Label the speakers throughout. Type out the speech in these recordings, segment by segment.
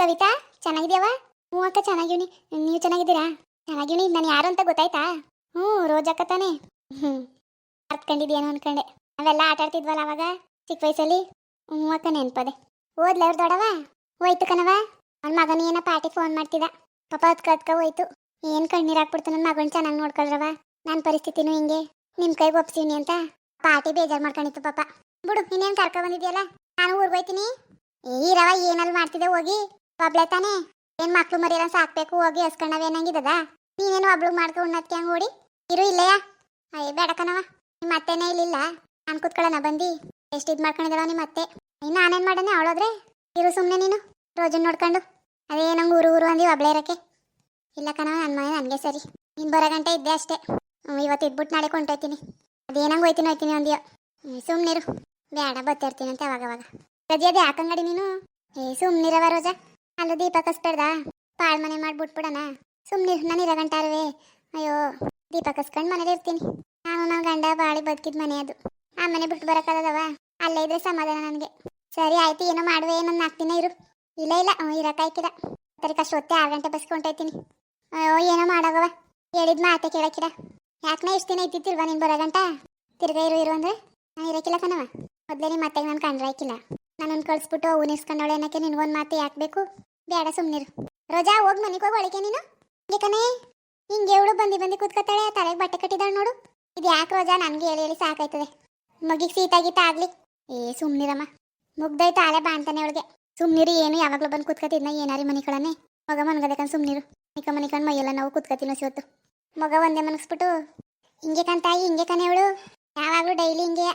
Speaker 1: ಕವಿತಾ ಚೆನ್ನಾಗಿದ್ಯಾವ ಹ್ಞೂ ಅಕ್ಕ, ಚೆನ್ನಾಗಿವ್ನಿ. ನೀವು ಚೆನ್ನಾಗಿದ್ದೀರಾ? ಚೆನ್ನಾಗಿವ್ನಿ. ನಾನು ಯಾರು ಅಂತ ಗೊತ್ತಾಯ್ತಾ? ಹ್ಞೂ, ರೋಜಕ್ಕ ತಾನೇ. ಹ್ಞೂ ಅರ್ತ್ಕೊಂಡಿದ್ಯೇನೋ ಅನ್ಕೊಂಡೆ. ನಾವೆಲ್ಲ ಆಟ ಆಡ್ತಿದ್ವಲ್ಲ ಅವಾಗ, ಚಿಕ್ಕ ವಯಸ್ಸಲ್ಲಿ? ಹ್ಞೂ ಅಕ್ಕ, ನೆನ್ಪದೆ. ಓದ್ಲ ಅವ್ರು ದೊಡವ ಹೋಯ್ತು ಕಣವ ಅವ್ನ ಮಗನ ಏನೋ ಪಾರ್ಟಿ ಫೋನ್ ಮಾಡ್ತಿದ್ದ. ಪಾಪ ಅದ್ಕ ಅದ್ಕ ಹೋಯ್ತು. ಏನು ಕಣ್ಣೀರು ಹಾಕ್ಬಿಡ್ತು ನನ್ನ ಮಗನ ಚೆನ್ನಾಗಿ ನೋಡ್ಕೊಳ್ರವ ನನ್ನ ಪರಿಸ್ಥಿತಿನೂ ಹಿಂಗೆ. ನಿಮ್ಮ ಕೈಗೆ ಒಪ್ಸೀನಿ ಅಂತ. ಪಾರ್ಟಿ ಬೇಜಾರು ಮಾಡ್ಕೊಂಡಿತ್ತು ಪಾಪ. ಬಿಡು, ಇನ್ನೇನು ಕರ್ಕೊ ಬಂದಿದ್ಯಲ್ಲ? ನಾನು ಊರ್ಗೋಯ್ತೀನಿ ಏ ರವ ಏನಲ್ಲಿ ಮಾಡ್ತಿದ್ದೆ ಹೋಗಿ. ಒಬ್ಳೆ ತಾನೇ, ಏನ್ ಮಕ್ಳು ಮರಿಯಲ್ಲ ಸಾಕ್ಬೇಕು, ಹೋಗಿ ಹಸ್ಕೊಂಡವೇನಂಗಿದದ ನೀನೇನು ಒಬ್ಳು ಮಾಡ್ಕೊ ಉಣ್ಣತ್ಕೆ ಹಂಗ ಓಡಿ? ಇರು ಇಲ್ಲಯ್ಯ. ಅಯ್ಯ, ಬೇಡ ಕಣವ ನಿಮ್ಮ ಅತ್ತೆನೇ ಇಲ್ಲಿಲ್ಲ. ನಾನು ಕುತ್ಕೊಳ್ಳೋಣ, ಬಂದು. ಎಷ್ಟು ಇದು ಮಾಡ್ಕೊಂಡಿದ್ದಾವ ನಿಮ್ಮ ಅತ್ತೆ. ಇನ್ನು ನಾನೇನು ಮಾಡೋಣ ಅವಳೋದ್ರೆ ಇರು ಸುಮ್ಮನೆ ನೀನು, ರೋಜನ್ ನೋಡ್ಕೊಂಡು. ಅದೇ ನಂಗೆ ಊರು ಊರು ಅಂದಿ ಒಬ್ಳೆ ಇರಕ್ಕೆ. ಇಲ್ಲ ಕಣವ ನನ್ನ ಮನೆ ನನಗೆ ಸರಿ. ನೀನು ಬರೋ ಗಂಟೆ ಇದ್ದೆ ಅಷ್ಟೇ. ಇವತ್ತು ಇದ್ಬಿಟ್ಟು ನಾಳೆ ಕೊಂಟೋಯ್ತೀನಿ ಅದೇನಂಗೆ ಹೋಯ್ತೀನಿ ಹೋಯ್ತೀನಿ ಒಂದಿಯೋ ಸುಮ್ಮನಿರು ಬೇಡ, ಬತ್ತಿರ್ತೀನಿ ಅಂತ ಅವಾಗ ಅವಾಗ ರಜೆ ಅದೇ ಹಾಕಂಗಡಿ ನೀನು? ಏ ಸುಮ್ಮನಿರವ ರೋಜ. ಅಲ್ಲೂ ದೀಪ ಕಸ್ಬೇಡ್ದ ಪಾಳ್ ಮನೆ ಮಾಡ್ಬಿಟ್ಬಿಡಣ. ಸುಮ್ಮನೆ ನಾನು ಗಂಟಾರುವೆ ಅಯ್ಯೋ ದೀಪ ಕಸ್ಕೊಂಡು ಮನೇಲಿ ಇರ್ತೀನಿ. ನಾನು ನನ್ನ ಗಂಡ ಬಾಳಿ ಬದುಕಿದ ಮನೆ ಅದು. ಆ ಮನೆ ಬಿಟ್ಟು ಅದವ ಅಲ್ಲೇ ಇದ್ರೆ ಸಮಾಧಾನ ನನಗೆ. ಸರಿ, ಆಯ್ತು, ಏನೋ ಮಾಡುವೆ ನನ್ನ ನಾಲ್ಕು ದಿನ ಇರು. ಇಲ್ಲ ಇಲ್ಲ ಹ್ಞೂ ಇರೋಕ್ಕಾಯ್ಕಿಲ್ಲ ಸರಿ, ಕಷ್ಟ ಹೊತ್ತೆ ಆರು ಗಂಟೆ ಬಸ್ ಹೊಂಟೋಯ್ತೀನಿ ಅಯ್ಯೋ, ಏನೋ ಮಾಡೋಗವ. ಹೇಳಿದ್ ಮಾತೆ ಕೇಳಕ್ಕಿರ ಯಾಕನೇ ಇಷ್ಟು ದಿನ ಇದ್ದಿತ್ತಿಲ್ವಾ ನೀನು ಬರೋ ಗಂಟ? ತಿರ್ಗಾ ಇರು ಇರು ಅಂದ್ರೆ? ನಾನು ಇರಕ್ಕಿಲ್ಲ ಕಣವ ಮೊದಲೇ ನಿಮ್ಮ ಮತ್ತೆ ನಾನು ಕಂಡ್ರಾಯ್ಕಿಲ್ಲ ನನ್ನನ್ನು ಕಳಿಸ್ಬಿಟ್ಟು ಅವು ನಿಸ್ಕೊಂಡವಳೆ ಅನ್ನಕ್ಕೆ ನಿನ್ಗೊಂದು ಮಾತು ಯಾಕೆ ಬೇಕು? ಬೇಡ ಸುಮ್ಮನಿರು ರೋಜಾ, ಹೋಗಿ ಮನೆಗೆ ಹೋಗಿ ಒಳಗೆ ನೀನು. ಯಾಕನೇ ಹಿಂಗೆ ಇವಳು ಬಂದಿ ಬಂದು ಕೂತ್ಕೊತಾಳೆ, ತಲೆಗೆ ಬಟ್ಟೆ ಕಟ್ಟಿದಾಳೆ ನೋಡು. ಇದು ಯಾಕೆ ರೋಜಾ? ನನಗೆ ಹೇಳಿ ಹೇಳಿ ಸಾಕಾಯ್ತದೆ. ಮಗಿಗೆ ಸೀತಾಗಿತ್ತ ಗೀತ ಆಗ್ಲಿ. ಏ ಸುಮ್ಮನಿರಮ್ಮ ಮುಗ್ದೈತೆ ಆಳೆ ಬಾಂತಾನೆ ಅವಳಿಗೆ. ಸುಮ್ಮನಿರು ಏನು ಯಾವಾಗಲೂ ಬಂದು ಕೂತ್ಕೊತಿದ್ನ ಏನಾರಿ ಮನೆ ಕಳನೆ ಮಗ ಮನ್ಗದಕ್ಕಂದು ಸುಮ್ಮನಿರು ನಿಕ ಮನಿಕಂಡು ಮೈಯೆಲ್ಲ ನಾವು ಕೂತ್ಕೊತೀನೋ ಸಿವತ್ತು ಮಗ ಒಂದೇ ಮನಸ್ಬಿಟ್ಟು ಹಿಂಗೆ ಕಂತಾಯಿ ಹಿಂಗೆ ಕಣೆ ಅವಳು. ಯಾವಾಗಲೂ ಡೈಲಿ ಹಿಂಗೆ.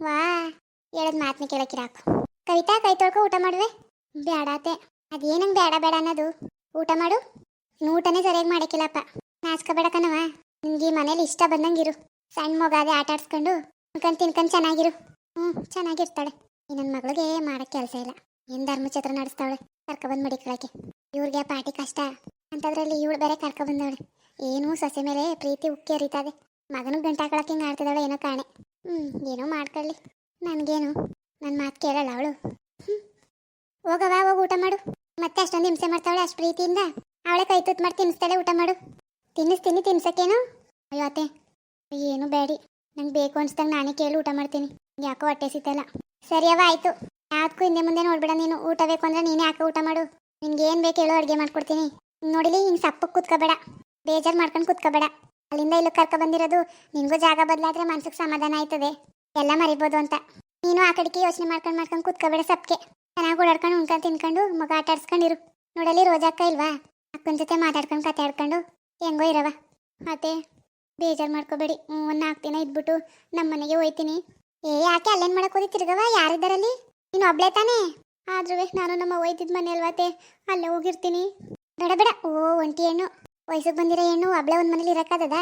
Speaker 1: ವಾ, ಹೇಳದ್ ಮಾತನ್ನ ಕೇಳಕ್ಕಿರಾಕು ಕವಿತಾ, ಕೈ ತೊಳ್ಕೊ ಊಟ ಮಾಡುವೆ? ಬ್ಯಾಡಾತೆ. ಅದೇನಂಗ್ ಬೇಡ ಬೇಡ ಅನ್ನೋದು? ಊಟ ಮಾಡು. ಊಟನೇ ಸರಿಯಾಗಿ ಮಾಡಕ್ಕಿಲ್ಲಪ್ಪ. ನಾಚ್ಕೋಬೇಡ ಕಣವ ನಿಮ್ಗೆ ಮನೇಲಿ ಇಷ್ಟ ಬಂದಂಗಿರು ಸಣ್ಣ ಮಗ ಅದೇ ಆಟ ಆಡ್ಸ್ಕೊಂಡು ತಿನ್ಕೊಂಡ್ ತಿನ್ಕೊಂಡು ಚೆನ್ನಾಗಿರು. ಹ್ಞೂ, ಚೆನ್ನಾಗಿರ್ತಾಳೆ. ಈ ನನ್ನ ಮಗಳಿಗೆ ಮಾಡೋಕ್ಕೆ ಕೆಲಸ ಇಲ್ಲ. ಏನು ಧರ್ಮಛತ್ರ ನಡೆಸ್ತಾವಳೆ? ಕರ್ಕೊಬಂದು ಮಡಿಕೊಳಕ್ಕೆ ಇವ್ರಿಗೆ ಪಾಟಿ ಕಷ್ಟ. ಅಂತದ್ರಲ್ಲಿ ಇವಳು ಬೇರೆ ಕರ್ಕೊಬಂದವಳೆ. ಏನೂ ಸೊಸೆ ಮೇಲೆ ಪ್ರೀತಿ ಉಕ್ಕಿ ಹರಿತದೆ. ಮಗನಿಗೆ ಗಂಟೆ ಹಾಕೊಳಕ್ಕೆ ಹಿಂಗೆ ಆಡ್ತಿದ್ದಾಳೆ ಏನೋ ಕಾಣೆ. ಹ್ಞೂ ಏನೋ ಮಾಡ್ಕೊಳ್ಳಿ. ನನಗೇನು? ನನ್ನ ಮಾತು ಕೇಳಲ್ಲ ಅವಳು. ಹ್ಞೂ ಹೋಗವ ಹೋಗಿ ಊಟ ಮಾಡು. ಮತ್ತೆ ಅಷ್ಟೊಂದು ಹಿಂಸೆ ಮಾಡ್ತಾವಳೆ ಅಷ್ಟು ಪ್ರೀತಿಯಿಂದ? ಅವಳೆ ಕೈ ತುತ್ತು ಮಾಡಿ ತಿನ್ನಿಸ್ತಾಳೆ, ಊಟ ಮಾಡು. ತಿನ್ನಿಸ್ತೀನಿ, ತಿನ್ಸಕ್ಕೇನು? ಅಯ್ಯೋ ಅತ್ತೆ, ಏನು ಬೇಡಿ. ನಂಗೆ ಬೇಕು ಅನ್ಸ್ದಂಗೆ ನಾನೇ ಕೇಳಿ ಊಟ ಮಾಡ್ತೀನಿ. ಯಾಕೋ ಹೊಟ್ಟೆ ಸಿತ್ತಲ್ಲ ಸರಿ ಅವ ಆಯ್ತು. ಯಾವ್ದಕ್ಕೂ ಹಿಂದೆ ಮುಂದೆ ನೋಡ್ಬೇಡ ನೀನು. ಊಟ ಬೇಕು ಅಂದ್ರೆ ನೀನೇ ಯಾಕೆ ಊಟ ಮಾಡು? ನಿನ್ಗೆ ಏನು ಬೇಕು ಹೇಳೋ, ಅಡುಗೆ ಮಾಡ್ಕೊಡ್ತೀನಿ. ನೋಡಿಲಿ, ಹಿಂಗೆ ಸಪ್ಪಕ್ಕೆ ಕುತ್ಕೋಬೇಡ. ಬೇಜಾರು ಮಾಡ್ಕೊಂಡು ಕುತ್ಕೋಬೇಡ. ಅಲ್ಲಿಂದ ಇಲ್ಲಿ ಕರ್ಕೊ ಬಂದಿರೋದು, ನಿನಗೂ ಜಾಗ ಬದಲಾದ್ರೆ ಮನ್ಸಿಗೆ ಸಮಾಧಾನ ಆಯ್ತದೆ. ಎಲ್ಲ ಮರಿಬೋದು ಅಂತ. ನೀನು ಆ ಕಡೆಗೆ ಯೋಚನೆ ಮಾಡ್ಕೊಂಡು ಮಾಡ್ಕೊಂಡು ಕೂತ್ಕೋಬೇಡ ಸಪ್ಕೆ. ಚೆನ್ನಾಗಿ ಓಡಾಡ್ಕೊಂಡು ಉಣ್ಕೊಂಡು ತಿನ್ಕೊಂಡು ಮಗ ಆಟ ಆಡ್ಸ್ಕೊಂಡಿರು. ನೋಡಲಿ ರೋಜಾಕ್ಕ ಇಲ್ವಾ? ಅಕ್ಕನ ಜೊತೆ ಮಾತಾಡ್ಕೊಂಡು ಕತೆ ಆಡ್ಕೊಂಡು ಹೆಂಗೋ ಇರವ ಮತ್ತೆ ಬೇಜಾರು ಮಾಡ್ಕೋಬೇಡಿ. ಒಂದು ನಾಲ್ಕು ದಿನ ಇದ್ಬಿಟ್ಟು ನಮ್ಮ ಮನೆಗೆ ಹೋಯ್ತೀನಿ. ಏ, ಯಾಕೆ ಅಲ್ಲೇನು ಮಾಡೋಕೆ ಹೋದಿ ಯಾರಿದ್ದಾರಲ್ಲಿ ನೀನು ಒಬ್ಳೆ ತಾನೇ? ಆದ್ರೂ ನಾನು ನಮ್ಮ ಒಯ್ದಿದ್ದ ಮನೆ ಅಲ್ವಾತೆ ಅಲ್ಲೇ ಹೋಗಿರ್ತೀನಿ. ಬೇಡ ಬೇಡ. ಓ, ಒಂಟಿ ಹೆಣ್ಣು. ವಯಸ್ಸಿಗೆ ಬಂದಿರೋ ಹೆಣ್ಣು ಒಬ್ಳೆ ಒಂದು ಮನೇಲಿ ಇರಕ್ಕಾಗದ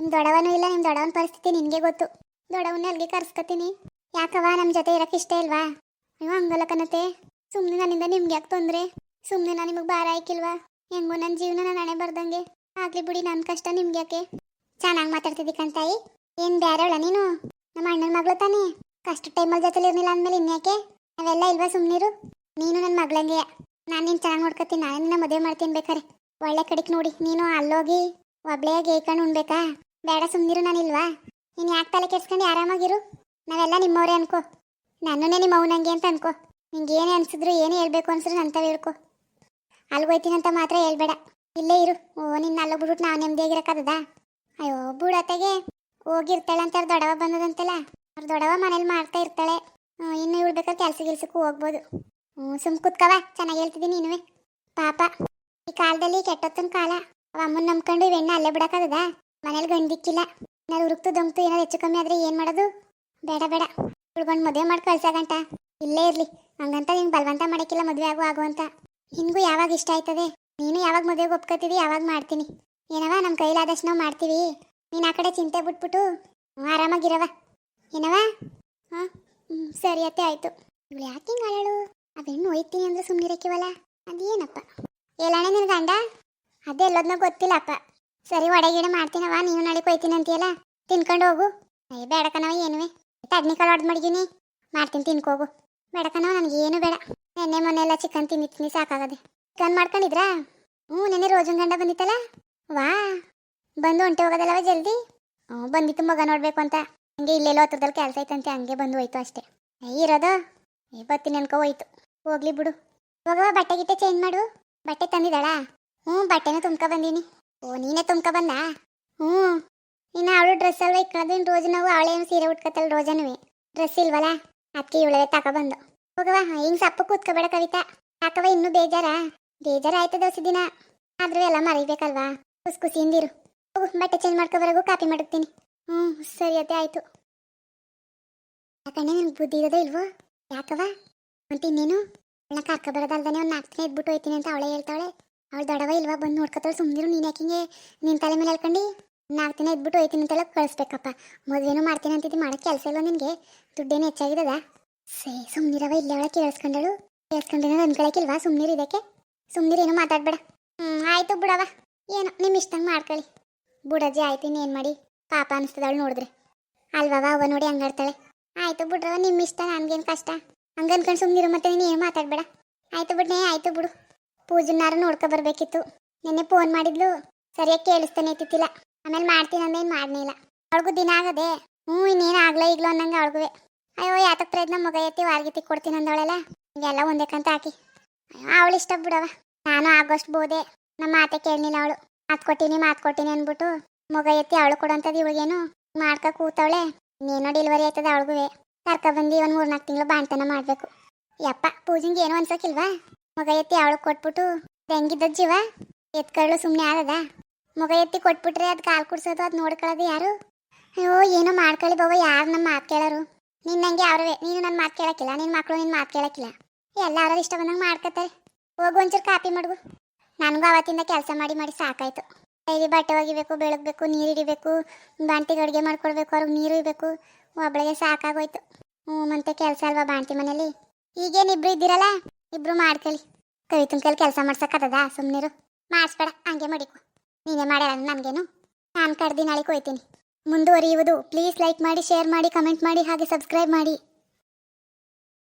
Speaker 1: ನಿಮ್ಮ ದೊಡವನೂ ಇಲ್ಲ ನಿಮ್ಮ ದೊಡವನ ಪರಿಸ್ಥಿತಿ ನಿನಗೆ ಗೊತ್ತು. ದೊಡವನ್ನ ಅಲ್ಲಿಗೆ ಕರ್ಸ್ಕೊತೀನಿ. ಯಾಕವ ನಮ್ಮ ಜೊತೆ ಇರಕ್ಕೆ ಇಷ್ಟ ಇಲ್ವಾ? ಅಯ್ಯೋ, ಹಂಗಲ್ಲ ಕನತೆ ಸುಮ್ಮನೆ ನನ್ನಿಂದ ನಿಮ್ಗೆ ಯಾಕೆ ತೊಂದರೆ? ಸುಮ್ಮನೆ ನಾನು ನಿಮಗೆ ಭಾರ ಆಯ್ಕಿಲ್ವಾ ಹೆಂಗೋ ನನ್ನ ಜೀವನ ನಾನು ಹಣೆ ಬರ್ದಂಗೆ. ಆಗ್ಲಿ ಬಿಡಿ ನನ್ನ ಕಷ್ಟ ನಿಮ್ಗೆ ಯಾಕೆ? ಚೆನ್ನಾಗಿ ಮಾತಾಡ್ತಿದ್ದಿ ಕಣ್ತಾಯಿ. ಏನು ಬೇರೆವಳ ನೀನು? ನಮ್ಮ ಅಣ್ಣನ ಮಗಳು ತಾನೇ. ಕಷ್ಟ ಟೈಮಲ್ಲಿ ಜೊತೆಲಿ ಇರ್ಲಿಲ್ಲ ಅಂದಮೇಲೆ ಇನ್ಯಾಕೆ ಅವೆಲ್ಲ ಇಲ್ವಾ ಸುಮ್ಮನಿರು ನೀನು ನನ್ನ ಮಗಳಂಗೆ. ನಾನು ನಿನ್ನ ಚೆನ್ನಾಗಿ ನೋಡ್ಕೊತೀನಿ. ನಾನು ನಿನ್ನ ಮದುವೆ ಮಾಡ್ತೀನಿ ಬೇಕಾರೆ. ಒಳ್ಳೆ ಕಡೆಗೆ ನೋಡಿ. ನೀನು ಅಲ್ಲೋಗಿ, ಒಬ್ಳೇ ಏಕಂಡು ಉಣ್ಬೇಕಾ? ಬೇಡ ಸುಮ್ಮನಿರು ನಾನಿಲ್ವಾ? ನೀನು ಯಾಕೆ ತಲೆ ಕೆಡ್ಸ್ಕೊಂಡು ಆರಾಮಾಗಿರು? ನಾವೆಲ್ಲ ನಿಮ್ಮವರೇ ಅನ್ಕೋ. ನನ್ನನ್ನೇ ನಿಮ್ಮ ಅವನಂಗೆ ಅಂತ ಅನ್ಕೋ. ನಿಂಗೆ ಏನೇ ಅನ್ಸಿದ್ರು ಏನೇ ಹೇಳ್ಬೇಕು ಅನ್ಸಿದ್ರು ನಂತವ್ ಹೇಳ್ಕೊ ಅಲ್ಗೋಯ್ತೀನಿ ಅಂತ ಮಾತ್ರ ಹೇಳ್ಬೇಡ. ಇಲ್ಲೇ ಇರು. ಓ, ನಿನ್ನ ಅಲ್ಲ ಬಿಡ್ಬಿಟ್ಟು ನಾವು ನೆಮ್ಮದಿಯಾಗಿರಕ್ಕದ ಅಯ್ಯೋ, ಬುಡತೆಗೆ ಹೋಗಿರ್ತಾಳೆ ಅಂತ ಅವ್ರ ದೊಡವ ಬಂದದಂತಲ್ಲ? ಅವ್ರ ದೊಡವ ಮನೇಲಿ ಮಾಡ್ತಾ ಇರ್ತಾಳೆ. ಇನ್ನು ಇವಳು ಬೇಕಾದ್ರೆ ಕೆಲಸ ಗಿಲ್ಸಕ್ಕೂ ಹೋಗ್ಬೋದು. ಹ್ಞೂ ಸುಮ್ ಕುತ್ಕವ ಚೆನ್ನಾಗಿ ಹೇಳ್ತಿದ್ದೀನಿ ನೀನುವೆ. ಪಾಪ, ಈ ಕಾಲದಲ್ಲಿ ಕೆಟ್ಟೊತ್ತನ ಕಾಲ. ಅವ ಅಮ್ಮನ ನಂಬ್ಕೊಂಡು ಇವೆಣ್ಣ ಅಲ್ಲೇ ಬಿಡಕ್ಕದ ಮನೇಲಿ ಗಂಡಿಕ್ಕಿಲ್ಲ. ಏನಾದ್ರು ಉರುಕ್ತು ದಮ್ತು ಏನಾದ್ರು ಹೆಚ್ಚು ಕಮ್ಮಿ ಆದ್ರೆ ಏನು ಮಾಡೋದು? ಬೇಡ ಬೇಡ. ಹುಡ್ಕೊಂಡು ಮದುವೆ ಮಾಡಿ ಕಳ್ಸಾಗಂಟ ಇಲ್ಲೇ ಇರ್ಲಿ. ಹಂಗಂತ ನಿನ್ ಬಲವಂತ ಮಾಡಕ್ಕಿಲ್ಲ ಮದುವೆ ಆಗು ಆಗು ಅಂತ. ಯಾವಾಗ ಇಷ್ಟ ಆಯ್ತದೆ? ನೀನು ಯಾವಾಗ ಮದುವೆಗೆ ಒಪ್ಕೋತೀವಿ ಯಾವಾಗ ಮಾಡ್ತೀನಿ. ಏನವ ನಮ್ಮ ಕೈಲಾದಷ್ಟು ನಾವು ಮಾಡ್ತೀವಿ. ನೀನು ಆ ಕಡೆ ಚಿಂತೆ ಬಿಟ್ಬಿಟ್ಟು ಆರಾಮಾಗಿರವ ಏನವ ಹಾಂ? ಹ್ಞೂ ಸರಿ ಅತ್ತೆ, ಆಯ್ತು. ಇವಳು ಯಾಕೆ ಹಿಂಗೆ ಅಳಳು? ಆ ಒಯ್ತೀನಿ ಅಂದರೆ ಸುಮ್ಮನಿರಕ್ಕಿವಲ್ಲ ಅದೇನಪ್ಪ? ಎಲ್ಲಾಣೆ ನಿನ್ ಗಂಡ? ಅದೇ ಗೊತ್ತಿಲ್ಲ ಗೊತ್ತಿಲ್ಲಪ್ಪ. ಸರಿ ಒಡಗಿಡ ಮಾಡ್ತೀನವ ನೀವು ನಾಳೆ ಕೊಯ್ತೀನಿ ಅಂತೀಯಲ್ಲ ತಿನ್ಕೊಂಡು ಹೋಗು. ಅಯ್ಯ ಬೇಡಕ್ಕನವ ಏನುವೆ? ತಡ್ನಿಕಾಳು ಹೊಡೆದು ಮಡಗಿನಿ. ಮಾಡ್ತೀನಿ ತಿನ್ಕೋಗು ಬೇಡ ಕಣವ ನನಗೆ ಏನು ಬೇಡ. ನೆನ್ನೆ ಮೊನ್ನೆ ಎಲ್ಲ ಚಿಕನ್ ತಿನ್ನಿ ಸಾಕಾಗದೆ. ಚಿಕನ್ ಮಾಡ್ಕೊಂಡಿದ್ರಾ? ಹ್ಞೂ, ನೆನ್ನೆ ರೋಜನ್ ಗಂಡ ಬಂದಿತ್ತಲ್ಲ? ವಾ. ಬಂದು ಹೊಂಟೆ ಹೋಗೋದಲ್ಲವ ಜಲ್ದಿ? ಹ್ಞೂ, ಬಂದಿತ್ತು ಮಗ ನೋಡಬೇಕು ಅಂತ. ಹಂಗೆ ಇಲ್ಲೆಲ್ಲೋ ಹತ್ರದಲ್ಲಿ ಕೆಲಸ ಐತಂತೆ, ಹಂಗೆ ಬಂದು ಹೋಯ್ತು ಅಷ್ಟೇ. ಇರೋದು? ಏ ಬತ್ತೀನಿ ಅನ್ಕೋ ಹೋಯ್ತು. ಹೋಗ್ಲಿ ಬಿಡು. ಇವಾಗ ಬಟ್ಟೆ ಗಿಟ್ಟೆ ಚೇಂಜ್ ಮಾಡು. ಬಟ್ಟೆ ತಂದಿದ್ದಾಳ? ಹ್ಞೂ, ಬಟ್ಟೆನೂ ತುಂಬ್ಕೊ ಬಂದೀನಿ. ಓ, ನೀನೇ ತುಂಬ್ಕೊ ಬಂದ? ಹ್ಞೂ. ಇನ್ನು ಅವಳು ಡ್ರೆಸ್ ಅಲ್ವ ಇಕ್ಕೊಳ್ಳೋದು ರೋಜ ನಾವು ಅವಳೇನು ಸೀರೆ ಉಟ್ಕತ್ತಲ್ಲ ರೋಜನುವೆ? ಡ್ರೆಸ್ ಇಲ್ವಲ್ಲ? ಅದಕ್ಕೆ ತಕ ತಗೊಬಂದು. ಹೋಗವ ಹಿಂಗೆ ಸಪ್ಪ ಕೂತ್ಕೋಬೇಡ ಕವಿತಾ. ಯಾಕವ ಇನ್ನೂ ಬೇಜಾರಾ? ಬೇಜಾರ ಆಯ್ತು ದೋಸಿ ದಿನ. ಆದ್ರೂ ಎಲ್ಲ ಮರಿಬೇಕಲ್ವಾ? ಕುಸ್ ಖುಷಿಯಿಂದಿರು ಹೋಗು, ಬಟ್ಟೆ ಚೇಂಜ್ ಮಾಡ್ಕೋಬರೆಗೂ, ಕಾಪಿ ಮಾಡುತ್ತೀನಿ ಹ್ಞೂ ಸರಿ ಅದೇ ಆಯಿತು. ಯಾಕಂಡೆ ನನಗೆ ಬುದ್ಧಿ ಇರೋದೇ ಇಲ್ವೋ? ಯಾಕವ ಮತ್ತೆ ಇನ್ನೇನು ಅವಳನ್ನ ಕರ್ಕೊಬರೋದಲ್ದಾನೆ ಒಂದು ನಾಲ್ಕು ದಿನ ಇದ್ಬಿಟ್ಟು ಹೋಯ್ತೀನಿ ಅಂತ ಅವಳೇ ಹೇಳ್ತಾಳೆ. ಅವಳು ದಡವ ಇಲ್ವಾ? ಬಂದು ನೋಡ್ಕೊತಾಳೆ ಸುಮ್ಮನಿರು ನೀನು ಯಾಕಿಂಗೆ ನಿನ್ನ ತಲೆ ಮೇಲೆ ಹೇಳ್ಕೊಂಡು ನಾಲ್ಕು ದಿನ ಇದ್ಬಿಟ್ಟು ಹೋಯ್ತೀನಿ ಅಂತೆಲ್ಲ ಕಳಿಸ್ಬೇಕಪ್ಪ. ಮದುವೆನೂ ಮಾಡ್ತೀನಿ ಅಂತಿದ್ದು ಮಾಡೋಕ್ಕೆ ಕೆಲಸ ಇಲ್ಲ ನಿನಗೆ. ದುಡ್ಡೇನು ಹೆಚ್ಚಾಗಿದದ ಸೇ ಸುಮ್ಮನಿರವ ಇಲ್ಲೇ ಅವಳ ಕೇಳಿಸ್ಕೊಂಡಳು. ಕೇಳಿಸ್ಕೊಂಡ್ರೆ ಅನ್ಕೊಳಕಿಲ್ವಾ ಸುಮ್ಮನಿರು ಇದಕ್ಕೆ? ಸುಮ್ಮನಿರೇನು ಮಾತಾಡ್ಬೇಡ. ಹ್ಞೂ ಆಯಿತು ಬಿಡವ ಏನು ನಿಮ್ಮ ಇಷ್ಟಂಗೆ ಮಾಡ್ಕೊಳ್ಳಿ. ಬುಡಜ್ಜಿ, ಆಯ್ತು, ಇನ್ನೇನು ಮಾಡಿ? ಪಾಪ ಅನಿಸ್ತದ ಅವಳು ನೋಡಿದ್ರೆ. ಅಲ್ವವ ಅವ ನೋಡಿ ಹಂಗಾಡ್ತಾಳೆ. ಆಯಿತು ಬಿಡ್ರವ ನಿಮ್ಮ ಇಷ್ಟ, ನನಗೇನು ಕಷ್ಟ? ಹಂಗೆ ಅನ್ಕೊಂಡು ಸುಮ್ಮನಿರು ಮತ್ತೆ ನೀನು ಏನು ಮಾತಾಡ್ಬೇಡ. ಆಯ್ತು ಬಿಡ್ನೇ, ಆಯಿತು ಬಿಡು. ಪೂಜನಾರು ನೋಡ್ಕೊ ಬರಬೇಕಿತ್ತು. ನಿನ್ನೆ ಫೋನ್ ಮಾಡಿದ್ಲು. ಸರಿಯಾಗಿ ಕೇಳಿಸ್ತಾನೆ ಇತ್ತಿಲ್ಲ ಆಮೇಲೆ ಮಾಡ್ತೀನಿ ಅಂದೇನು ಮಾಡಲಿಲ್ಲ ಅವಳಿಗೂ ದಿನ ಆಗದೆ, ಹ್ಞೂ, ಇನ್ನೇನು ಆಗಲೇ ಈಗಲೋ ಅನ್ನಂಗೆ ಅವ್ಳಿಗೂ ಅಯ್ಯೋ, ಯಾತಕ್ ಪ್ರಯತ್ನ ಮಗ ಎತ್ತಿ ವಾರ್ಗಿತಿ ಕೊಡ್ತೀನಿ ಅಂದವಳೆಲ್ಲ. ಹಿಂಗೆಲ್ಲ ಒಂದೇ ಕಂತ ಹಾಕಿ. ಅವಳು ಇಷ್ಟ ಬಿಡವ ನಾನು ಆಗೋಷ್ಟು ಬೋದೆ. ನಮ್ಮ ಮಾತೆ ಕೇಳಲಿಲ್ಲ ಅವಳು. ಮಾತು ಕೊಟ್ಟಿನಿ ಮಾತು ಕೊಟ್ಟಿನಿ ಅಂದ್ಬಿಟ್ಟು ಮಗ ಎತ್ತಿ ಅವಳು ಕೊಡೋಂಥದ್ದು ಇವಾಗೇನು ಮಾಡ್ಕ ಕೂತವಳೆ. ಇನ್ನೇನೋ ಡೆಲಿವರಿ ಆಯ್ತದ ಅವಳಿಗೂ ಕರ್ಕ ಬಂದು ಒಂದು ಮೂರು ನಾಲ್ಕು ತಿಂಗಳು ಬಾಣ್ತನ ಮಾಡಬೇಕು. ಯಪ್ಪ, ಪೂಜೆಗೆ ಏನೋ ಅನ್ಸೋಕಿಲ್ವಾ? ಮಗ ಎತ್ತಿ ಅವಳು ಕೊಟ್ಬಿಟ್ಟು ಹೆಂಗಿದ್ದ ಜೀವ? ಎತ್ಕರಳು ಸುಮ್ಮನೆ ಆದದ? ಮಗ ಎತ್ತಿ ಕೊಟ್ಬಿಟ್ರೆ ಅದು ಕಾಲು ಕುಡ್ಸೋದು, ಅದು ನೋಡ್ಕೊಳ್ಳೋದು ಯಾರು? ಅಯ್ಯೋ, ಏನೋ ಮಾಡ್ಕೊಳ್ಳಿ ಬಾಬಾ ಯಾರು ನಮ್ಮ ಮಾತು ಕೇಳೋರು? ನಿನ್ನಂಗೆ ಅವ್ರವೇ, ನೀನು ನನ್ನ ಮಾತು ಕೇಳಕ್ಕಿಲ್ಲ ನಿನ್ನ ಮಕ್ಕಳು ನಿನ್ನ ಮಾತು ಕೇಳಕ್ಕಿಲ್ಲ. ಎಲ್ಲಾರು ಇಷ್ಟ ಬಂದಂಗೆ ಮಾಡ್ಕೊತಾರೆ ಹೋಗು ಒಂಚೂರು ಕಾಪಿ ಮಾಡ್ಗು. ನನಗೂ ಅವತ್ತಿಂದ ಕೆಲಸ ಮಾಡಿ ಮಾಡಿ ಸಾಕಾಯ್ತು. ಡೈಲಿ ಬಟ್ಟೆ ಒಗಿಬೇಕು, ಬೆಳಗ್ಬೇಕು, ನೀರು ಹಿಡಿಬೇಕು, ಬಾಣ್ತಿಗೆ ಅಡುಗೆ ಮಾಡ್ಕೊಳ್ಬೇಕು ಅವ್ರಿಗೆ ನೀರು ಇಡಬೇಕು. ಒಬ್ಬಳಿಗೆ ಸಾಕಾಗೋಯ್ತು. ಹ್ಞೂ ಮತ್ತೆ ಕೆಲಸ ಅಲ್ವಾ ಬಾಣ್ತಿ ಮನೇಲಿ ಈಗೇನು ಇಬ್ರು ಇದ್ದೀರಲ್ಲ? ಇಬ್ರು ಮಾಡ್ಕೊಳ್ಳಿ. ಕವಿತನ ಕೈಲಿ ಕೆಲಸ ಮಾಡ್ಸಕ್ಕದ ಸುಮ್ಮನಿರು ಮಾಡಿಸ್ಬೇಡ, ಹಂಗೆ ಮಡಿಕು. ನೀನೇ ಮಾಡ್ಯಾರ ನನಗೇನು ನಾನು ಕಡ್ದು ನಾಳೆ ಕೊಯ್ತೀನಿ ಮುಂದುವರಿಯುವುದು. ಪ್ಲೀಸ್ ಲೈಕ್ ಮಾಡಿ ಶೇರ್ ಮಾಡಿ ಕಮೆಂಟ್ ಮಾಡಿ, ಹಾಗೆ ಸಬ್ಸ್ಕ್ರೈಬ್ ಮಾಡಿ.